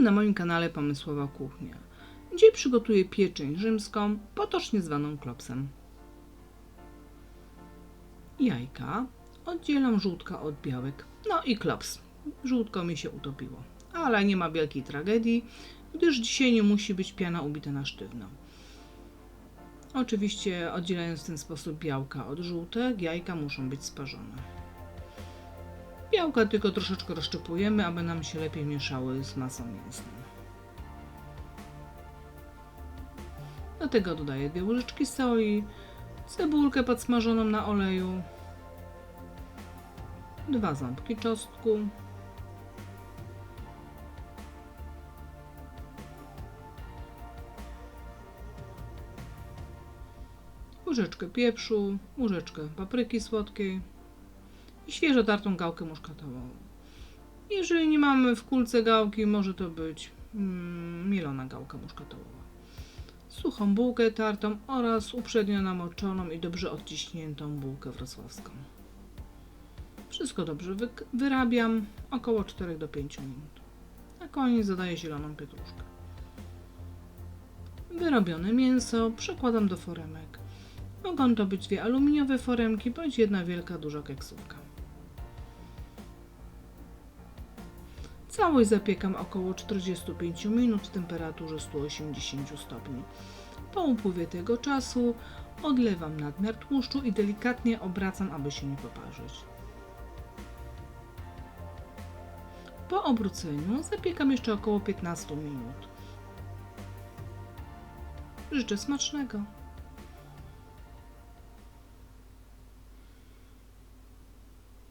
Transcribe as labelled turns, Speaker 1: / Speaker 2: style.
Speaker 1: Na moim kanale Pomysłowa Kuchnia. Dzisiaj przygotuję pieczeń rzymską, potocznie zwaną klopsem. Jajka. Oddzielam żółtka od białek. No i klops. Żółtko mi się utopiło. Ale nie ma wielkiej tragedii, gdyż dzisiaj nie musi być piana ubita na sztywno. Oczywiście oddzielając w ten sposób białka od żółtek, jajka muszą być sparzone. Białka tylko troszeczkę rozszczepujemy, aby nam się lepiej mieszały z masą mięsną. Do tego dodaję dwie łyżeczki soli, cebulkę podsmażoną na oleju, dwa ząbki czosnku, łyżeczkę pieprzu, łyżeczkę papryki słodkiej, i świeżo tartą gałkę muszkatową. Jeżeli nie mamy w kulce gałki, może to być mm, mielona gałka muszkatołowa. Suchą bułkę tartą oraz uprzednio namoczoną i dobrze odciśniętą bułkę wrocławską. Wszystko dobrze wy wyrabiam, około 4 do 5 minut. Na koniec dodaję zieloną pietruszkę. Wyrobione mięso przekładam do foremek. Mogą to być dwie aluminiowe foremki bądź jedna wielka, duża keksówka. Całość zapiekam około 45 minut w temperaturze 180 stopni. Po upływie tego czasu odlewam nadmiar tłuszczu i delikatnie obracam, aby się nie poparzyć. Po obróceniu zapiekam jeszcze około 15 minut. Życzę smacznego.